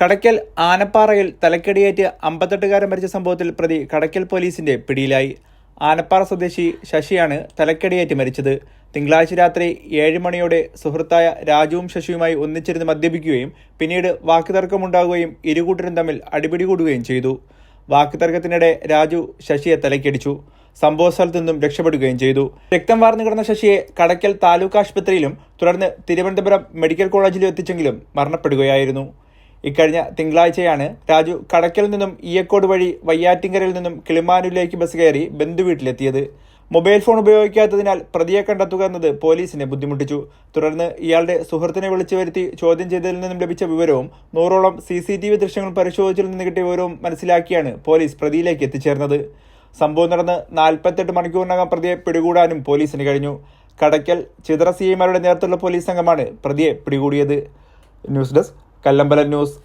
കടയ്ക്കൽ ആനപ്പാറയിൽ തലക്കടിയേറ്റ് അമ്പത്തെട്ടുകാരൻ മരിച്ച സംഭവത്തിൽ പ്രതി കടയ്ക്കൽ പോലീസിന്റെ പിടിയിലായി. ആനപ്പാറ സ്വദേശി ശശിയാണ് തലക്കടിയേറ്റ് മരിച്ചത്. തിങ്കളാഴ്ച രാത്രി ഏഴ് മണിയോടെ സുഹൃത്തായ രാജുവും ശശിയുമായി ഒന്നിച്ചിരുന്ന് മദ്യപിക്കുകയും പിന്നീട് വാക്കുതർക്കമുണ്ടാകുകയും ഇരുകൂട്ടരും തമ്മിൽ അടിപിടി കൂടുകയും ചെയ്തു. വാക്കുതർക്കത്തിനിടെ രാജു ശശിയെ തലക്കടിച്ചു. സംഭവ നിന്നും രക്ഷപ്പെടുകയും ചെയ്തു. രക്തം വാർന്നു കിടന്ന ശശിയെ കടയ്ക്കൽ താലൂക്ക് ആശുപത്രിയിലും തുടർന്ന് തിരുവനന്തപുരം മെഡിക്കൽ കോളേജിലും എത്തിച്ചെങ്കിലും മരണപ്പെടുകയായിരുന്നു. ഇക്കഴിഞ്ഞ തിങ്കളാഴ്ചയാണ് രാജു കടയ്ക്കൽ നിന്നും ഇയക്കോട് വഴി വയ്യാറ്റിങ്കരയിൽ നിന്നും കിളിമാനൂരിലേക്ക് ബസ് കയറി ബന്ധുവീട്ടിലെത്തിയത്. മൊബൈൽ ഫോൺ ഉപയോഗിക്കാത്തതിനാൽ പ്രതിയെ കണ്ടെത്തുക എന്നത് പോലീസിനെ ബുദ്ധിമുട്ടിച്ചു. തുടർന്ന് ഇയാളുടെ സുഹൃത്തിനെ വിളിച്ചു വരുത്തി ചോദ്യം ചെയ്തതിൽ നിന്നും ലഭിച്ച വിവരവും നൂറോളം സി സി ടി വി ദൃശ്യങ്ങൾ പരിശോധിച്ചതിൽ നിന്ന് കിട്ടിയ വിവരവും മനസ്സിലാക്കിയാണ് പോലീസ് പ്രതിയിലേക്ക് എത്തിച്ചേർന്നത്. സംഭവം നടന്ന് നാൽപ്പത്തെട്ട് മണിക്കൂറിനകം പ്രതിയെ പിടികൂടാനും പോലീസിന് കഴിഞ്ഞു. കടയ്ക്കൽ ചിതറ സി എമാരുടെ നേതൃത്വത്തിലുള്ള പോലീസ് സംഘമാണ് പ്രതിയെ പിടികൂടിയത്. News desk Kallambalam news.